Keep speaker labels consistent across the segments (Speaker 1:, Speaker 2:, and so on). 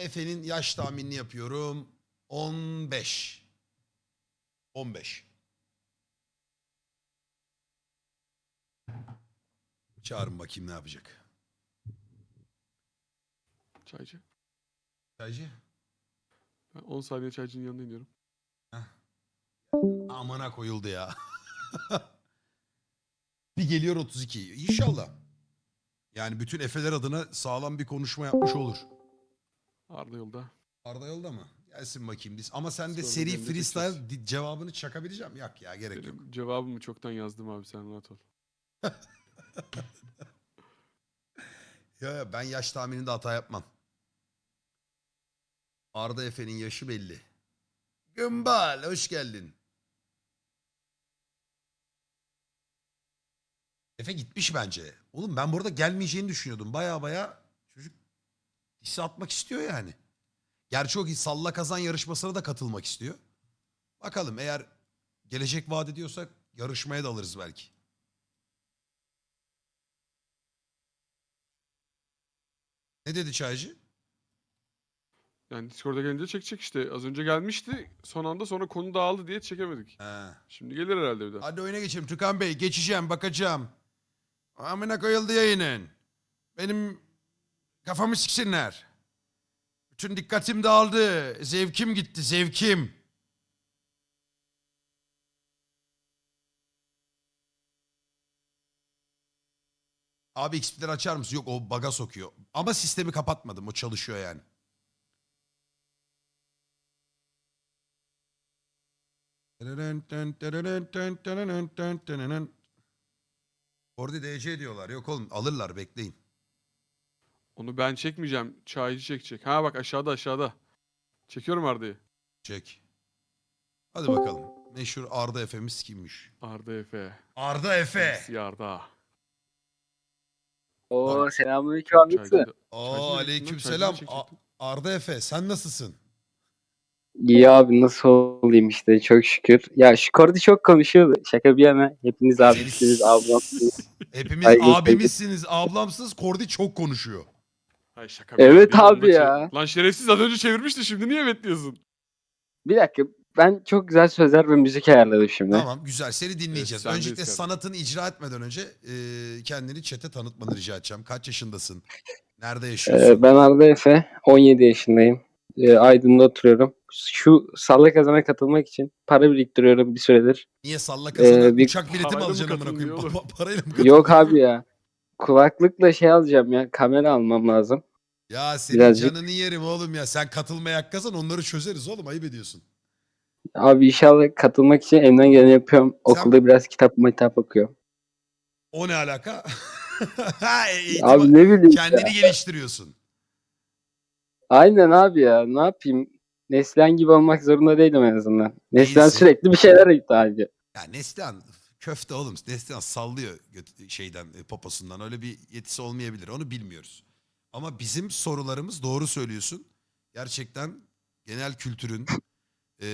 Speaker 1: Efe'nin yaş tahminini yapıyorum. 15. 15. Çağırın bakayım ne yapacak.
Speaker 2: Çaycı.
Speaker 1: Çaycı.
Speaker 2: Ben 10 saniye çaycının yanına iniyorum.
Speaker 1: Amına koyuldu ya. bir geliyor 32. İnşallah. Yani bütün Efe'ler adına sağlam bir konuşma yapmış olur.
Speaker 2: Arda yolda.
Speaker 1: Arda yolda mı? Gelsin bakayım biz. Ama sen de
Speaker 2: Sonra
Speaker 1: seri
Speaker 2: benim de
Speaker 1: freestyle
Speaker 2: çekeceğiz.
Speaker 1: di- cevabını çakabileceğim. Yok ya gerek yok.
Speaker 2: Benim cevabımı çoktan yazdım abi sen rahat ol.
Speaker 1: Ya, ya ben yaş tahmininde hata yapmam. Arda Efe'nin yaşı belli. Gümbal hoş geldin. Efe gitmiş bence. Oğlum ben burada gelmeyeceğini düşünüyordum. Baya baya hisse atmak istiyor yani. Gerçi o salla kazan yarışmasına da katılmak istiyor. Bakalım eğer gelecek vaat ediyorsak yarışmaya da alırız belki. Ne dedi çaycı?
Speaker 2: Yani Discord'a gelince çekecek işte. Az önce gelmişti. Son anda sonra konu dağıldı diye çekemedik.
Speaker 1: He.
Speaker 2: Şimdi gelir herhalde bir daha.
Speaker 1: Hadi oyuna geçelim. Tükan Bey geçeceğim bakacağım. Amına koyuldu yayının. Benim kafamı siksinler. Bütün dikkatim dağıldı. Zevkim gitti zevkim. Abi XP'leri açar mısın? Yok o baga sokuyor. Ama sistemi kapatmadım. O çalışıyor yani. Orada DC diyorlar. Yok oğlum alırlar bekleyin.
Speaker 2: Onu ben çekmeyeceğim. Çaycı çekecek. Ha bak aşağıda aşağıda. Çekiyorum Arda'yı.
Speaker 1: Çek. Hadi bakalım. Meşhur Arda Efe'miz kimmiş?
Speaker 2: Arda Efe.
Speaker 1: Arda Efe.
Speaker 2: MC Arda.
Speaker 3: Oo selamünaleyküm abi.
Speaker 2: Çaycı da-
Speaker 1: Oo
Speaker 2: Çaycı da
Speaker 1: aleyküm selam. A-. Arda Efe sen nasılsın?
Speaker 3: İyi abi nasıl olayım işte çok şükür. Ya şu Kordi çok konuşuyor. Şaka bir yana. Hepiniz abisiniz, ablamsınız.
Speaker 1: Hepimiz
Speaker 3: Ay, geçti.
Speaker 1: abimizsiniz, ablamsınız. Kordi çok konuşuyor.
Speaker 2: Ay şaka.
Speaker 3: Evet
Speaker 2: bir
Speaker 3: abi ya.
Speaker 2: Lan şerefsiz az önce çevirmişti şimdi niye evet diyorsun?
Speaker 3: Bir dakika ben çok güzel sözler ve müzik ayarladım şimdi.
Speaker 1: Tamam güzel seni dinleyeceğiz.
Speaker 2: sendeyiz
Speaker 1: Öncelikle
Speaker 2: kardeşim.
Speaker 1: sanatını icra etmeden önce e, kendini çete tanıtmanı rica edeceğim. Kaç yaşındasın? Nerede yaşıyorsun?
Speaker 3: Ee, ben Arda Efe, 17 yaşındayım. Ee, Aydın'da oturuyorum. Şu salla kazana katılmak için para biriktiriyorum bir süredir.
Speaker 1: Niye salla kazana?
Speaker 3: Ee, bir-
Speaker 1: Uçak bileti mi alacaksın amına koyayım? parayla mı?
Speaker 3: Yok abi ya. Kulaklıkla şey alacağım ya. Kamera almam lazım.
Speaker 1: Ya senin
Speaker 3: Birazcık-
Speaker 1: canını yerim oğlum ya. Sen katılmaya hakkasan onları çözeriz oğlum. Ayıp ediyorsun.
Speaker 3: Abi inşallah katılmak için elimden geleni yapıyorum. Okulda biraz kitap kitap okuyorum.
Speaker 1: O ne alaka? Ha, eğitim-
Speaker 3: Abi ne bileyim.
Speaker 1: kendini geliştiriyorsun.
Speaker 3: Aynen abi ya. Ne yapayım? Neslihan gibi olmak zorunda değilim en azından. Neslihan
Speaker 1: Değilsin.
Speaker 3: sürekli bir şeyler iddia ediyor.
Speaker 1: Ya Neslihan köfte oğlum. Neslihan sallıyor göt- şeyden e, poposundan. Öyle bir yetisi olmayabilir. Onu bilmiyoruz. Ama bizim sorularımız doğru söylüyorsun. Gerçekten genel kültürün e,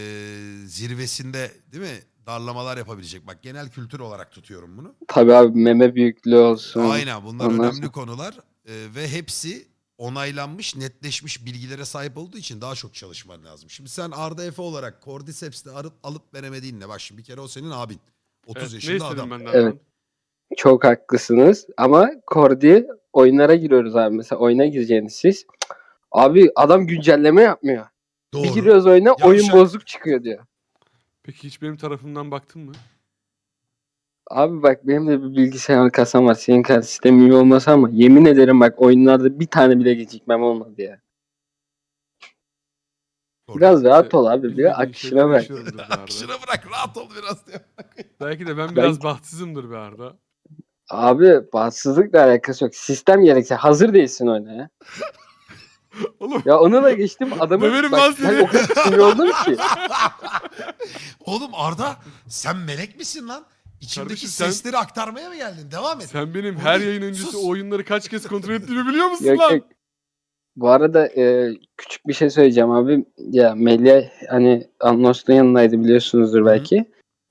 Speaker 1: zirvesinde değil mi? Darlamalar yapabilecek. Bak genel kültür olarak tutuyorum bunu.
Speaker 3: Tabii abi meme büyüklüğü olsun.
Speaker 1: Aynen bunlar
Speaker 3: Ondan
Speaker 1: önemli konular Ee, ve hepsi onaylanmış, netleşmiş bilgilere sahip olduğu için daha çok çalışman lazım. Şimdi sen Arda Efe olarak Cordyceps'te alıp, alıp veremediğinle bak şimdi bir kere o senin abin. 30
Speaker 2: Evet, ne
Speaker 1: yaşında
Speaker 2: istedin
Speaker 1: adam.
Speaker 2: benden?
Speaker 3: Evet. Çok haklısınız. Ama Kordi oyunlara giriyoruz abi. Mesela oyuna gireceğiniz siz. Abi adam güncelleme yapmıyor.
Speaker 1: Doğru.
Speaker 3: Bir giriyoruz oyuna oyun
Speaker 1: Yavşak.
Speaker 3: bozuk çıkıyor diyor.
Speaker 2: Peki hiç benim tarafımdan baktın mı?
Speaker 3: Abi bak benim de bir bilgisayar kasam var. Senin kadar sistemin iyi olmasa ama yemin ederim bak oyunlarda bir tane bile gecikmem olmadı ya.
Speaker 1: Doğru.
Speaker 3: Biraz rahat ol abi. Bir akışına
Speaker 2: be Arda.
Speaker 1: Akışına bırak rahat ol biraz diyor.
Speaker 2: Belki de ben
Speaker 3: Ben-
Speaker 2: biraz bahtsızımdır be Arda.
Speaker 3: Abi bahtsızlıkla alakası yok. Sistem gerekse hazır değilsin oyuna ya.
Speaker 2: Oğlum
Speaker 3: Ya onu da geçtim adamı
Speaker 2: Döverim
Speaker 3: bak,
Speaker 2: lan seni.
Speaker 3: ben o kadar sinir oldum ki.
Speaker 1: Oğlum Arda sen melek misin lan? İçimdeki
Speaker 2: Kardeşim sen-
Speaker 1: sesleri aktarmaya mı geldin? Devam et.
Speaker 2: sen benim
Speaker 1: Oğlum,
Speaker 2: her yayın öncesi
Speaker 1: sus.
Speaker 2: oyunları kaç kez kontrol ettiğimi biliyor musun
Speaker 3: Yok
Speaker 2: lan?
Speaker 3: yok. Bu arada e, küçük bir şey söyleyeceğim abi. Ya Melih hani Anlos'un yanındaydı biliyorsunuzdur
Speaker 1: Hı.
Speaker 3: belki.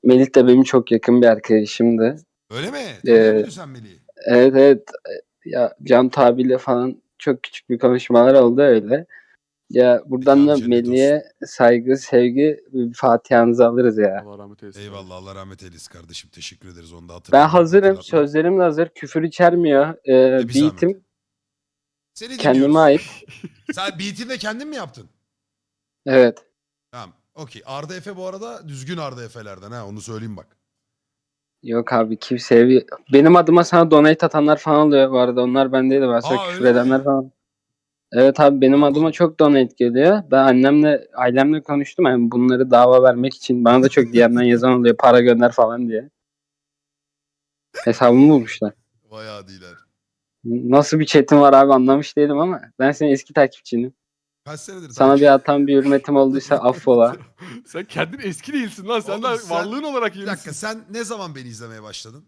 Speaker 3: Melih de benim çok yakın bir arkadaşımdı.
Speaker 1: Öyle mi?
Speaker 3: Ee,
Speaker 1: Tanıyor sen Melih'i?
Speaker 3: Evet evet. Ya Can tabiyle falan çok küçük bir konuşmalar oldu öyle. Ya buradan da
Speaker 1: cennet
Speaker 3: Melih'e saygı, sevgi, bir Fatiha'nızı alırız ya.
Speaker 2: Allah rahmet eylesin.
Speaker 1: Eyvallah Allah rahmet eylesin kardeşim. Teşekkür ederiz onu da
Speaker 3: Ben
Speaker 1: hatırladım.
Speaker 3: hazırım.
Speaker 1: Hatırlatma.
Speaker 3: Sözlerim de hazır. Küfür içermiyor. Ee,
Speaker 1: bir zahmet.
Speaker 3: beat'im
Speaker 1: Seni
Speaker 3: kendime
Speaker 1: dinliyoruz.
Speaker 3: ait.
Speaker 1: Sen beat'i de kendin mi yaptın?
Speaker 3: Evet.
Speaker 1: Tamam. Okey. Arda Efe bu arada düzgün Arda Efe'lerden ha onu söyleyeyim bak.
Speaker 3: Yok abi kimseye. Benim adıma sana donate atanlar falan oluyor bu arada. Onlar bendeydi. Ben sana
Speaker 1: Aa,
Speaker 3: küfür
Speaker 1: öyle mi?
Speaker 3: edenler falan. Evet abi benim adıma çok donate geliyor. Ben annemle, ailemle konuştum. Yani bunları dava vermek için. Bana da çok DM'den yazan oluyor. Para gönder falan diye. Hesabımı bulmuşlar.
Speaker 1: Bayağı değiller.
Speaker 3: Nasıl bir chatim var abi anlamış değilim ama ben senin eski takipçinim.
Speaker 1: Kaç senedir
Speaker 3: Sana bir hatam bir hürmetim olduysa affola.
Speaker 2: Sen kendin eski değilsin lan. Sen
Speaker 1: Oğlum
Speaker 2: daha
Speaker 1: sen-
Speaker 2: varlığın olarak
Speaker 1: Bir
Speaker 2: yenisin.
Speaker 1: dakika sen ne zaman beni izlemeye başladın?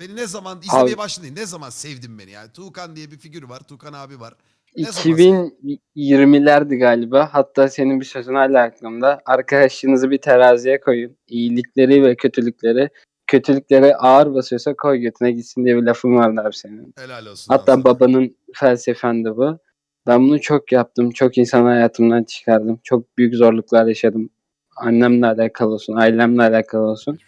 Speaker 1: Beni ne zaman izlemeye başladın? değil, Ne zaman sevdin beni? Yani Tuğkan diye bir figür var. Tuğkan abi var. Ne zaman
Speaker 3: 2020'lerdi galiba. Hatta senin bir sözün hala aklımda. Arkadaşınızı bir teraziye koyun. İyilikleri ve kötülükleri. Kötülükleri ağır basıyorsa koy götüne gitsin diye bir lafın vardı abi senin.
Speaker 1: Helal olsun.
Speaker 3: Hatta
Speaker 1: sana.
Speaker 3: babanın felsefen de bu. Ben bunu çok yaptım. Çok insan hayatımdan çıkardım. Çok büyük zorluklar yaşadım. Annemle alakalı olsun, ailemle alakalı olsun.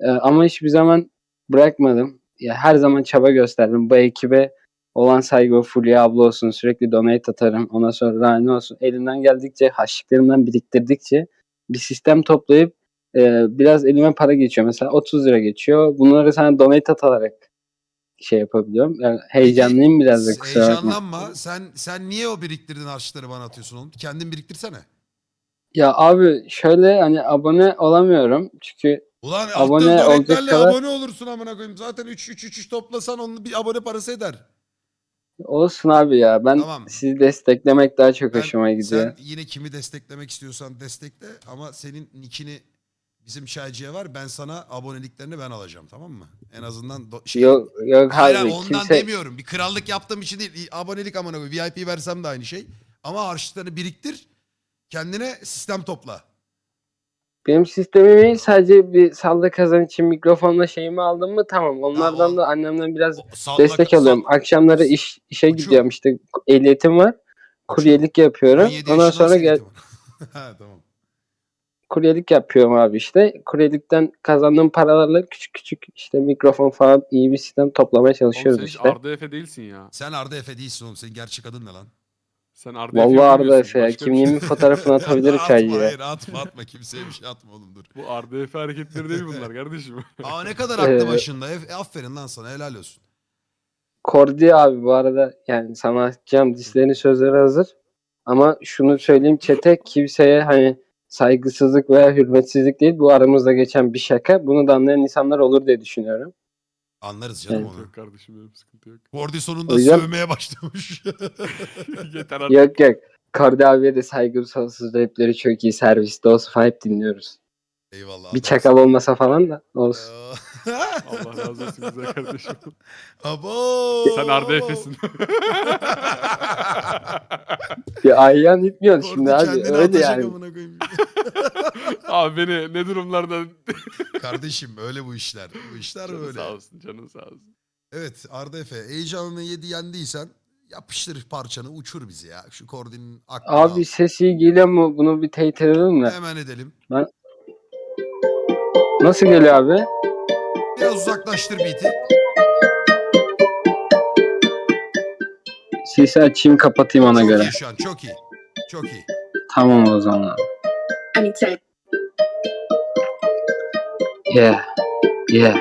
Speaker 3: Ee, ama hiçbir zaman bırakmadım. Ya her zaman çaba gösterdim. Bu ekibe olan saygı Fulya abla olsun sürekli donate atarım. Ona sonra Rani olsun. Elimden geldikçe, haşlıklarımdan biriktirdikçe bir sistem toplayıp e, biraz elime para geçiyor. Mesela 30 lira geçiyor. Bunları sana donate atarak şey yapabiliyorum. Yani heyecanlıyım biraz da kusura bakma.
Speaker 1: Heyecanlanma. Sen sen niye o biriktirdiğin harçları bana atıyorsun oğlum? Kendin biriktirsene.
Speaker 3: Ya abi şöyle hani abone olamıyorum. Çünkü
Speaker 1: Ulan
Speaker 3: Abone olacak kadar-
Speaker 1: abone olursun amına koyayım. Zaten 3 3 3 toplasan onun bir abone parası eder.
Speaker 3: olsun abi ya. Ben
Speaker 1: Tamam.
Speaker 3: sizi desteklemek daha çok
Speaker 1: Ben-
Speaker 3: hoşuma gidiyor.
Speaker 1: Sen yine kimi desteklemek istiyorsan destekle ama senin nickini bizim çaycıya var. Ben sana aboneliklerini ben alacağım tamam mı? En azından do- şey,
Speaker 3: Yok yok
Speaker 1: Hayır,
Speaker 3: abi
Speaker 1: hayır, ondan
Speaker 3: kimse
Speaker 1: demiyorum. Bir krallık yaptığım için değil. Abonelik amına koyayım. VIP versem de aynı şey. Ama harçlarını biriktir. Kendine sistem topla.
Speaker 3: benim sistemimi sadece bir salla kazan için mikrofonla şeyimi aldım mı tamam. Onlardan
Speaker 1: o-
Speaker 3: da annemden biraz
Speaker 1: O- salla-
Speaker 3: destek
Speaker 1: sal-
Speaker 3: alıyorum. Akşamları iş işe
Speaker 1: Uçuyor.
Speaker 3: gidiyorum işte ehliyetim var. Kuryelik yapıyorum.
Speaker 1: 17
Speaker 3: Ondan
Speaker 1: yaşından
Speaker 3: sonra gel,
Speaker 1: ha tamam.
Speaker 3: Kuryelik yapıyorum abi işte. Kuryelikten kazandığım paralarla küçük küçük işte mikrofon falan iyi bir sistem toplamaya
Speaker 2: Oğlum
Speaker 3: çalışıyoruz
Speaker 2: sen hiç
Speaker 3: işte.
Speaker 2: Arda Efe değilsin ya.
Speaker 1: Sen Arda Efe değilsin oğlum. Senin gerçek adın ne lan?
Speaker 2: Sen Arda Efe'yi
Speaker 3: Vallahi Arda. Efe ya.
Speaker 2: Şey-
Speaker 3: Kimliğimin fotoğrafını atabilir
Speaker 1: atma,
Speaker 3: çaycıya.
Speaker 1: hayır atma atma. Kimseye bir şey atma oğlum dur.
Speaker 2: Bu Arda Efe hareketleri değil bunlar kardeşim.
Speaker 1: Aa ne kadar aklı
Speaker 3: Ee,
Speaker 1: başında. E, aferin lan sana helal olsun.
Speaker 3: Kordi abi bu arada yani sana atacağım dizlerin sözleri hazır. Ama şunu söyleyeyim çete kimseye hani saygısızlık veya hürmetsizlik değil. Bu aramızda geçen bir şaka. Bunu da anlayan insanlar olur diye düşünüyorum.
Speaker 1: Anlarız canım
Speaker 3: Evet.
Speaker 1: onu.
Speaker 2: yok kardeşim benim sıkıntı yok.
Speaker 1: Kordi sonunda
Speaker 3: O yüzden-
Speaker 1: sövmeye başlamış.
Speaker 2: Yeter artık.
Speaker 3: Yok yok. Kordi abiye de saygım sonsuz. Rapleri çok iyi. Serviste olsun falan hep dinliyoruz.
Speaker 1: Eyvallah.
Speaker 3: Bir çakal olmasa falan da olsun.
Speaker 2: Allah razı olsun güzel kardeşim.
Speaker 1: Abo.
Speaker 2: Sen Arda Efe'sin.
Speaker 3: Bir ayyan itmiyorsun
Speaker 1: Kordi
Speaker 3: şimdi abi.
Speaker 1: kendini
Speaker 3: Öyle
Speaker 1: atacak
Speaker 3: yani.
Speaker 1: amına koyayım.
Speaker 2: Abi beni ne durumlardan...
Speaker 1: Kardeşim öyle bu işler. Bu işler
Speaker 2: canın
Speaker 1: böyle.
Speaker 2: sağ olsun canın sağ olsun.
Speaker 1: Evet Arda Efe heyecanını yedi yendiysen yapıştır parçanı uçur bizi ya. Şu Kordi'nin aklını
Speaker 3: Abi
Speaker 1: al.
Speaker 3: ses iyi geliyor mu? Bunu bir teyit edelim mi?
Speaker 1: Hemen edelim.
Speaker 3: Nasıl geliyor abi?
Speaker 1: Biraz uzaklaştır beat'i.
Speaker 3: Sesi açayım kapatayım ona
Speaker 1: çok
Speaker 3: göre.
Speaker 1: iyi şu an çok iyi. Çok iyi.
Speaker 3: Tamam o zaman.
Speaker 4: Anytime.
Speaker 3: Yeah. Yeah.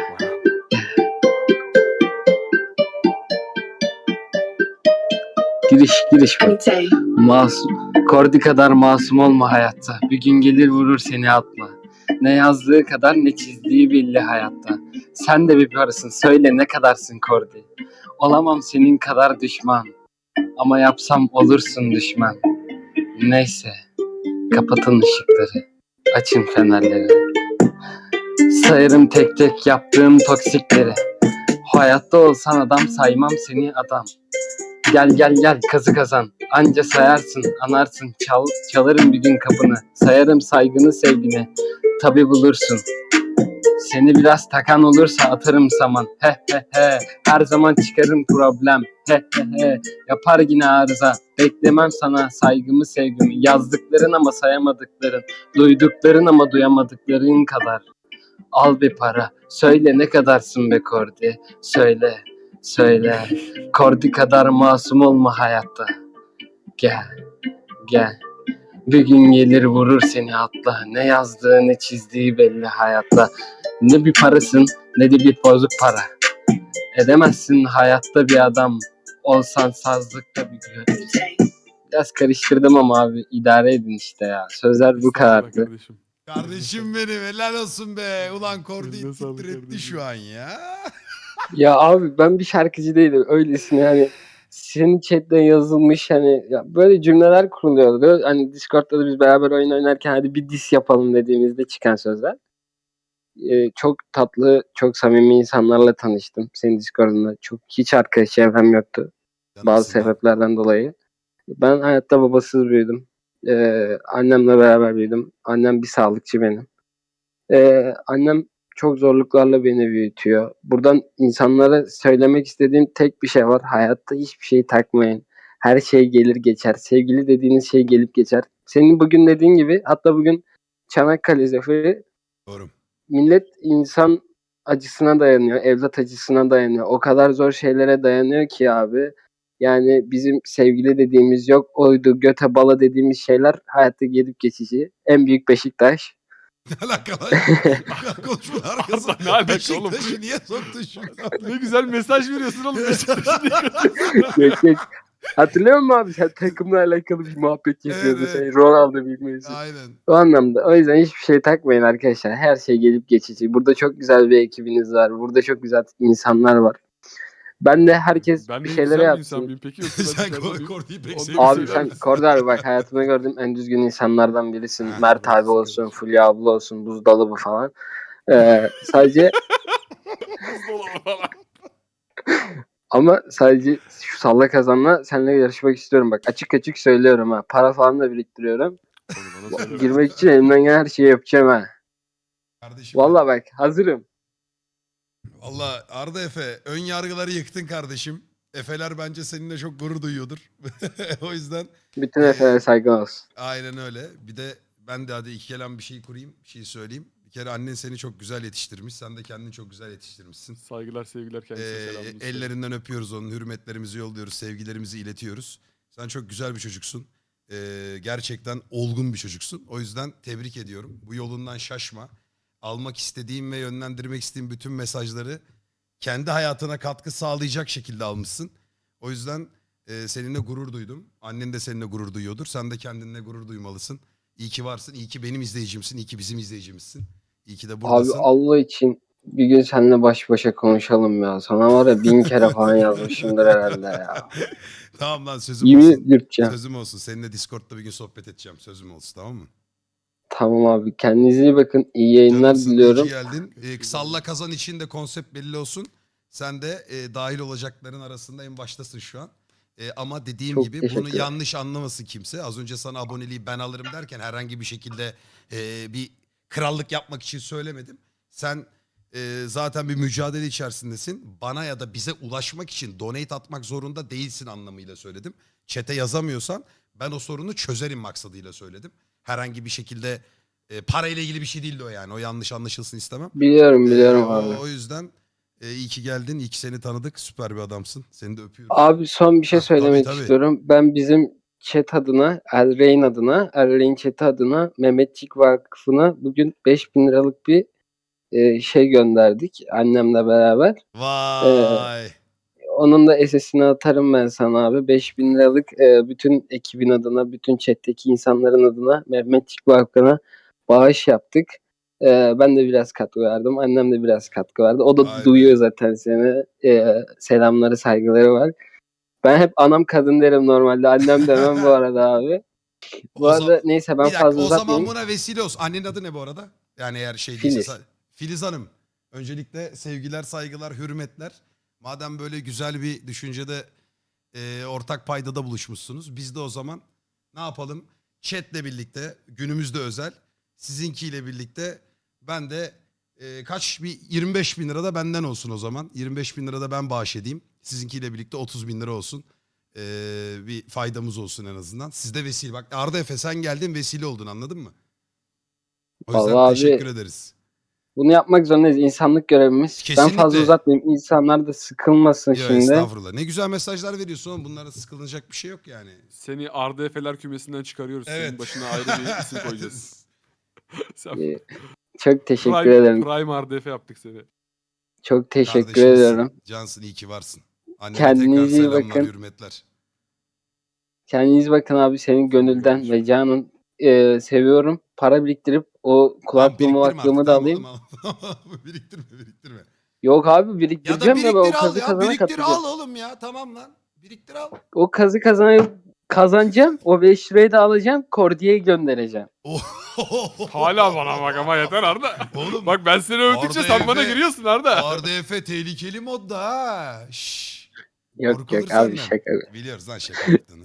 Speaker 3: Giriş giriş bu.
Speaker 4: Anytime.
Speaker 3: Masum. Kordi kadar masum olma hayatta. Bir gün gelir vurur seni atma. Ne yazdığı kadar ne çizdiği belli hayatta. Sen de bir parasın söyle ne kadarsın Kordi. Olamam senin kadar düşman. Ama yapsam olursun düşman. Neyse. Kapatın ışıkları. Açın fenerleri. Sayarım tek tek yaptığım toksikleri. Hayatta olsan adam saymam seni adam. Gel gel gel kazı kazan. Anca sayarsın, anarsın. Çal, çalarım bir gün kapını. Sayarım saygını sevgini. Tabi bulursun. Seni biraz takan olursa atarım saman. He he he. Her zaman çıkarım problem. He he he. Yapar yine arıza. Beklemem sana saygımı sevgimi. Yazdıkların ama sayamadıkların. Duydukların ama duyamadıkların kadar. Al bir para. Söyle ne kadarsın be Kordi. Söyle. Söyle. Kordi kadar masum olma hayatta. Gel. Gel. Bir gün gelir vurur seni atla. Ne yazdığı ne çizdiği belli hayatta. Ne bir parasın ne de bir bozuk para. Edemezsin hayatta bir adam. Olsan sazlıkta bir gün. Biraz karıştırdım ama abi idare edin işte ya. Sözler bu kadardı.
Speaker 2: kardeşim.
Speaker 1: Kardeşim benim helal olsun be. Ulan
Speaker 2: sağlık
Speaker 1: titretti şu an ya.
Speaker 3: Ya abi ben bir şarkıcı değilim. Öylesine yani senin chatte yazılmış hani ya böyle cümleler kuruluyordu. Hani Discord'da da biz beraber oyun oynarken hadi bir diss yapalım dediğimizde çıkan sözler. Ee, çok tatlı, çok samimi insanlarla tanıştım senin Discord'unda. Çok hiç arkadaş çevrem yoktu bazı
Speaker 1: Canımsın lan.
Speaker 3: sebeplerden dolayı. Ben hayatta babasız büyüdüm. Ee, annemle beraber büyüdüm. Annem bir sağlıkçı benim. Ee, annem çok zorluklarla beni büyütüyor. Buradan insanlara söylemek istediğim tek bir şey var. Hayatta hiçbir şeyi takmayın. Her şey gelir geçer. Sevgili dediğiniz şey gelip geçer. Senin bugün dediğin gibi hatta bugün Çanakkale Zaferi
Speaker 1: Doğru.
Speaker 3: millet insan acısına dayanıyor, evlat acısına dayanıyor. O kadar zor şeylere dayanıyor ki abi. Yani bizim sevgili dediğimiz yok, oydu, göte bala dediğimiz şeyler hayatta gelip geçici. En büyük Beşiktaş.
Speaker 1: Ne alakalı? Konuşmalar arkası.
Speaker 2: Arda, ne alaka oğlum?
Speaker 1: Beşiktaş'ı niye soktun şu an?
Speaker 2: ne güzel mesaj veriyorsun oğlum. Beşiktaş'ı
Speaker 3: yok. Hatırlıyor musun abi sen takımla alakalı bir muhabbet yapıyordun.
Speaker 1: Evet,
Speaker 3: Sen
Speaker 1: evet.
Speaker 3: Ronaldo bilmiyorsun.
Speaker 1: Aynen.
Speaker 3: O anlamda. O yüzden hiçbir şey takmayın arkadaşlar. Her şey gelip geçici. Burada çok güzel bir ekibiniz var. Burada çok güzel insanlar var. Ben de herkes
Speaker 2: Ben
Speaker 3: bir
Speaker 2: güzel
Speaker 3: şeylere
Speaker 2: bir insan
Speaker 3: yapsın.
Speaker 2: mıyım peki? Yoksa ben
Speaker 1: Sen
Speaker 2: dışarıda
Speaker 1: Ko-
Speaker 2: mıyım?
Speaker 1: Kordi'yi pek
Speaker 2: Onu
Speaker 1: sevmiyorsun.
Speaker 3: Abi sen? Korda abi bak hayatımda gördüğüm en düzgün insanlardan birisin.
Speaker 1: Ha,
Speaker 3: Mert abi olsun,
Speaker 1: olsun.
Speaker 3: Fulya abla olsun, buzdolabı falan. Ee, sadece
Speaker 2: Buzdolabı falan.
Speaker 3: ama sadece şu salla kazanla seninle yarışmak istiyorum bak. Açık açık söylüyorum ha. Para falan da biriktiriyorum.
Speaker 2: Bana.
Speaker 3: Girmek için elimden gelen her şeyi yapacağım ha.
Speaker 1: Kardeşim.
Speaker 3: Vallahi bak hazırım.
Speaker 1: Valla Arda Efe ön yargıları yıktın kardeşim. Efeler bence seninle çok gurur duyuyordur. o yüzden
Speaker 3: Bütün efelere saygı olsun.
Speaker 1: aynen öyle. Bir de ben de hadi iki kelam bir şey kurayım, bir şey söyleyeyim. Bir kere annen seni çok güzel yetiştirmiş. Sen de kendini çok güzel yetiştirmişsin.
Speaker 2: Saygılar sevgiler kendisine
Speaker 1: Ee,
Speaker 2: söyle.
Speaker 1: ellerinden öpüyoruz onun hürmetlerimizi yolluyoruz, sevgilerimizi iletiyoruz. Sen çok güzel bir çocuksun. Ee, gerçekten olgun bir çocuksun. O yüzden tebrik ediyorum. Bu yolundan şaşma. Almak istediğim ve yönlendirmek istediğim bütün mesajları kendi hayatına katkı sağlayacak şekilde almışsın. O yüzden e, seninle gurur duydum. Annen de seninle gurur duyuyordur. Sen de kendinle gurur duymalısın. İyi ki varsın. İyi ki benim izleyicimsin. İyi ki bizim izleyicimizsin. İyi ki de
Speaker 3: Abi
Speaker 1: buradasın.
Speaker 3: Allah için bir gün seninle baş başa konuşalım ya. Sana var ya bin kere falan yazmışımdır herhalde ya.
Speaker 1: tamam lan sözüm olsun.
Speaker 3: Yemin yürüteceğim.
Speaker 1: Sözüm olsun. Seninle Discord'da bir gün sohbet edeceğim. Sözüm olsun tamam mı?
Speaker 3: Tamam abi. Kendinize iyi bakın. İyi yayınlar
Speaker 1: Canımsın, iyi
Speaker 3: diliyorum.
Speaker 1: geldin. Ee, salla kazan için de konsept belli olsun. Sen de e, dahil olacakların arasında en baştasın şu an. E, ama dediğim
Speaker 3: Çok
Speaker 1: gibi bunu
Speaker 3: teşekkürler.
Speaker 1: yanlış anlamasın kimse. Az önce sana aboneliği ben alırım derken herhangi bir şekilde e, bir krallık yapmak için söylemedim. Sen e, zaten bir mücadele içerisindesin. Bana ya da bize ulaşmak için donate atmak zorunda değilsin anlamıyla söyledim. Çete yazamıyorsan ben o sorunu çözerim maksadıyla söyledim. Herhangi bir şekilde e, parayla ilgili bir şey değildi o yani. O yanlış anlaşılsın istemem.
Speaker 3: Biliyorum biliyorum
Speaker 1: Ee, o,
Speaker 3: abi.
Speaker 1: o yüzden e, iyi ki geldin. iyi ki seni tanıdık. Süper bir adamsın. Seni de öpüyorum.
Speaker 3: Abi son bir şey
Speaker 1: Ha, tabii,
Speaker 3: söylemek
Speaker 1: tabii.
Speaker 3: istiyorum. Ben bizim chat adına, Elrain adına, Elrain chat adına Mehmetçik Vakfı'na bugün 5000 liralık bir e, şey gönderdik annemle beraber.
Speaker 1: Vay.
Speaker 3: Onun da SS'ini atarım ben sana abi. 5000 liralık e, bütün ekibin adına, bütün chat'teki insanların adına Mehmetçik Vakfı'na bağış yaptık. E, ben de biraz katkı verdim. Annem de biraz katkı verdi. O da
Speaker 1: be.
Speaker 3: duyuyor zaten seni. E, selamları, saygıları var. Ben hep anam kadın derim normalde. Annem demem bu arada abi. Bu
Speaker 1: O
Speaker 3: arada
Speaker 1: zaman-
Speaker 3: neyse ben
Speaker 1: dakika,
Speaker 3: fazla
Speaker 1: o zaman buna vesile olsun. Annenin adı ne bu arada? Yani eğer şey
Speaker 3: Filiz.
Speaker 1: değilse. Filiz Hanım. Öncelikle sevgiler, saygılar, hürmetler. Madem böyle güzel bir düşüncede e, ortak paydada buluşmuşsunuz. Biz de o zaman ne yapalım? Chat'le birlikte günümüzde özel sizinkiyle birlikte ben de Ee, kaç bir 25 bin lira da benden olsun o zaman. 25 bin lira da ben bağış edeyim. Sizinkiyle birlikte 30 bin lira olsun. Ee, bir faydamız olsun en azından. Siz de vesile. Bak Arda Efe sen geldin vesile oldun anladın mı? O yüzden
Speaker 3: Vallahi abi-
Speaker 1: teşekkür ederiz.
Speaker 3: Bunu yapmak zorundayız. İnsanlık görevimiz. Ben
Speaker 1: Kesinlikle.
Speaker 3: fazla uzatmayayım. İnsanlar da sıkılmasın
Speaker 1: Ya
Speaker 3: şimdi.
Speaker 1: estağfurullah. Ne güzel mesajlar veriyorsun oğlum. Bunlara sıkılacak bir şey yok yani.
Speaker 2: Seni Arda Efeler kümesinden çıkarıyoruz.
Speaker 1: Evet.
Speaker 2: Senin başına ayrı bir isim koyacağız. Sen
Speaker 3: Ee, Çok teşekkür
Speaker 2: Prime,
Speaker 3: ederim.
Speaker 2: Prime Arda Efe yaptık seni.
Speaker 3: Çok teşekkür
Speaker 1: Kardeşimsin.
Speaker 3: ediyorum.
Speaker 1: Cansın iyi ki varsın. Annene
Speaker 3: Kendinize
Speaker 1: tekrar
Speaker 3: iyi
Speaker 1: selamlar,
Speaker 3: bakın.
Speaker 1: hürmetler.
Speaker 3: Kendinize bakın abi. Senin gönülden ve canın e, seviyorum. Para biriktirip o kulaklığımı
Speaker 1: Tamam, biriktirme
Speaker 3: vaklığımı
Speaker 1: artık,
Speaker 3: da
Speaker 1: tamam
Speaker 3: alayım.
Speaker 1: oğlum, biriktirme biriktirme.
Speaker 3: Yok abi
Speaker 1: Ya da
Speaker 3: biriktireceğim ya, ben o
Speaker 1: biriktir al
Speaker 3: kazı
Speaker 1: ya.
Speaker 3: kazana
Speaker 1: Biriktir
Speaker 3: katılacağım.
Speaker 1: al oğlum ya. Tamam lan. Biriktir al.
Speaker 3: O kazı kazana kazanacağım. O 5 lirayı da alacağım. Kordiye göndereceğim.
Speaker 2: Hala bana bak ama yeter Arda.
Speaker 1: Oğlum
Speaker 2: Bak ben seni övdükçe
Speaker 1: Arda
Speaker 2: sen bana
Speaker 1: Efe.
Speaker 2: giriyorsun Arda.
Speaker 1: Arda Efe tehlikeli modda ha. Şşş.
Speaker 3: Yok
Speaker 1: Korkulur
Speaker 3: yok abi
Speaker 1: senden.
Speaker 3: şaka.
Speaker 1: Biliyoruz lan şaka yaptığını.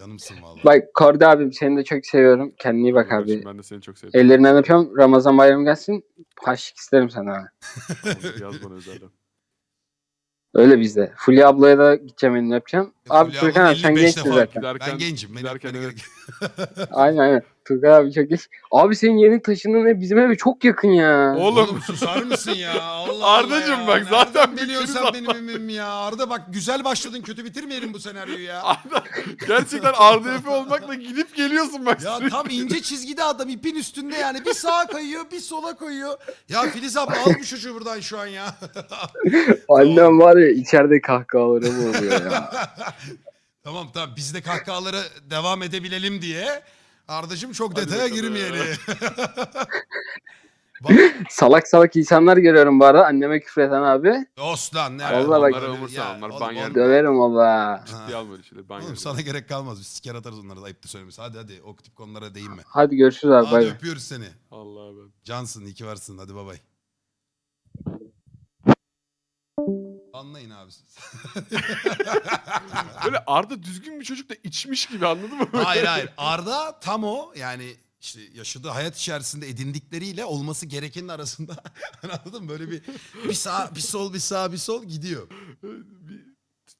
Speaker 1: Canımsın vallahi.
Speaker 3: Bak Kordi abim seni de çok seviyorum. Kendine iyi bak
Speaker 2: Kardeşim,
Speaker 3: abi.
Speaker 2: Ben de seni çok sevdim.
Speaker 3: Ellerinden öpüyorum. Ramazan bayramı gelsin. Haşlık isterim sana. abi.
Speaker 2: Yaz bana özelden.
Speaker 3: Öyle bizde. Fulya ablaya da gideceğim elini öpeceğim. Abi
Speaker 1: Fulya
Speaker 3: Turkan
Speaker 1: abla
Speaker 3: abi sen
Speaker 1: 55
Speaker 3: gençsin
Speaker 1: defa
Speaker 3: zaten.
Speaker 2: Giderken-
Speaker 1: Ben gencim. Beni
Speaker 2: giderken
Speaker 1: öpmene
Speaker 2: evet.
Speaker 3: Aynen aynen. Turkan abi çok genç. Abi senin yeni taşındığın ev bizim eve çok yakın ya.
Speaker 2: Oğlum.
Speaker 1: Susar mısın ya? Allah
Speaker 2: Ardacığım
Speaker 1: ya.
Speaker 2: bak zaten
Speaker 1: Nereden biliyorsun
Speaker 2: bütçeniz
Speaker 1: sen benim evim ya? Arda bak güzel başladın kötü bitirmeyelim bu senaryoyu ya.
Speaker 2: Arda gerçekten Arda Efe olmakla gidip geliyorsun bak.
Speaker 1: Ya
Speaker 2: sürekli.
Speaker 1: tam ince çizgide adam ipin üstünde yani. Bir sağa kayıyor bir sola koyuyor. Ya Filiz abla al bu çocuğu buradan şu an ya.
Speaker 3: Annem var ya içeride kahkahaları mı oluyor ya.
Speaker 1: tamam tamam biz de kahkahalara devam edebilelim diye. Ardacığım çok
Speaker 2: Hadi
Speaker 1: detaya
Speaker 2: bakalım.
Speaker 1: girmeyelim. Bak
Speaker 3: salak salak insanlar görüyorum bu arada. Anneme küfreden abi.
Speaker 1: Oslan. ne
Speaker 3: Vallahi bak-
Speaker 2: Onları umursa,
Speaker 1: Ya,
Speaker 2: onlar
Speaker 1: oğlum,
Speaker 2: ban yer.
Speaker 3: Döverim valla.
Speaker 2: Ciddiye alma şeyleri. Ben
Speaker 1: Oğlum sana gerek kalmaz. Biz siker atarız onlara da ayıp da söylemesi. Hadi hadi o tip konulara değinme.
Speaker 3: Hadi görüşürüz abi.
Speaker 1: Hadi
Speaker 3: Bay bay.
Speaker 1: öpüyoruz seni.
Speaker 2: Allah ben.
Speaker 1: Cansın iyi ki varsın. Hadi bay bay. Anlayın abi siz.
Speaker 2: Böyle Arda düzgün bir çocuk da içmiş gibi anladın mı?
Speaker 1: hayır hayır. Arda tam o yani işte yaşadığı hayat içerisinde edindikleriyle olması gerekenin arasında anladın mı? Böyle bir bir sağ bir sol bir sağ bir sol gidiyor.
Speaker 2: bir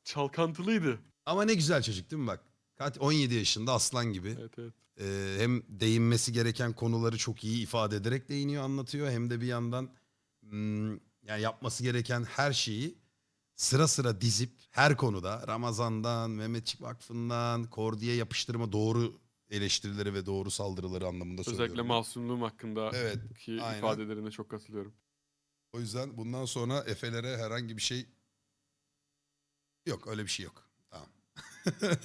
Speaker 2: çalkantılıydı.
Speaker 1: Ama ne güzel çocuk değil mi bak? Kaç 17 yaşında aslan gibi.
Speaker 2: Evet evet.
Speaker 1: Ee, hem değinmesi gereken konuları çok iyi ifade ederek değiniyor, anlatıyor. Hem de bir yandan hmm, yani yapması gereken her şeyi sıra sıra dizip her konuda Ramazan'dan, Mehmetçik Vakfı'ndan, Kordi'ye yapıştırma doğru eleştirileri ve doğru saldırıları anlamında
Speaker 2: Özellikle
Speaker 1: söylüyorum.
Speaker 2: masumluğum hakkında
Speaker 1: Evet,
Speaker 2: ki
Speaker 1: aynen.
Speaker 2: ifadelerine çok katılıyorum.
Speaker 1: O yüzden bundan sonra Efe'lere herhangi bir şey yok. Öyle bir şey yok. Tamam.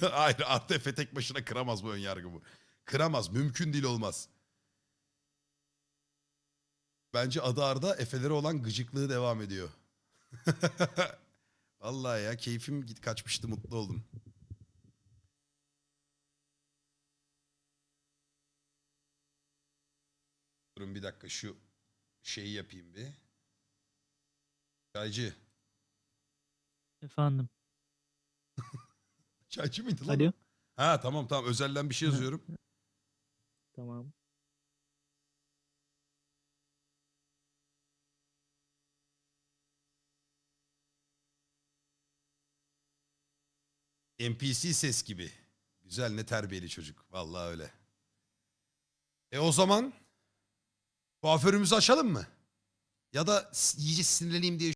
Speaker 1: Hayır artı Efe tek başına kıramaz bu önyargı bu. Kıramaz. Mümkün değil olmaz. Bence adı Arda Efe'lere olan gıcıklığı devam ediyor. Vallahi ya keyfim git kaçmıştı mutlu oldum. Durun bir dakika şu şeyi yapayım bir. Çaycı.
Speaker 4: Efendim.
Speaker 1: Çaycı mıydı lan?
Speaker 4: Alo.
Speaker 1: Ha tamam tamam özelden bir şey yazıyorum.
Speaker 4: Tamam.
Speaker 1: NPC ses gibi. Güzel ne terbiyeli çocuk. Vallahi öyle. E o zaman kuaförümüzü açalım mı? Ya da iyice sinirleneyim diye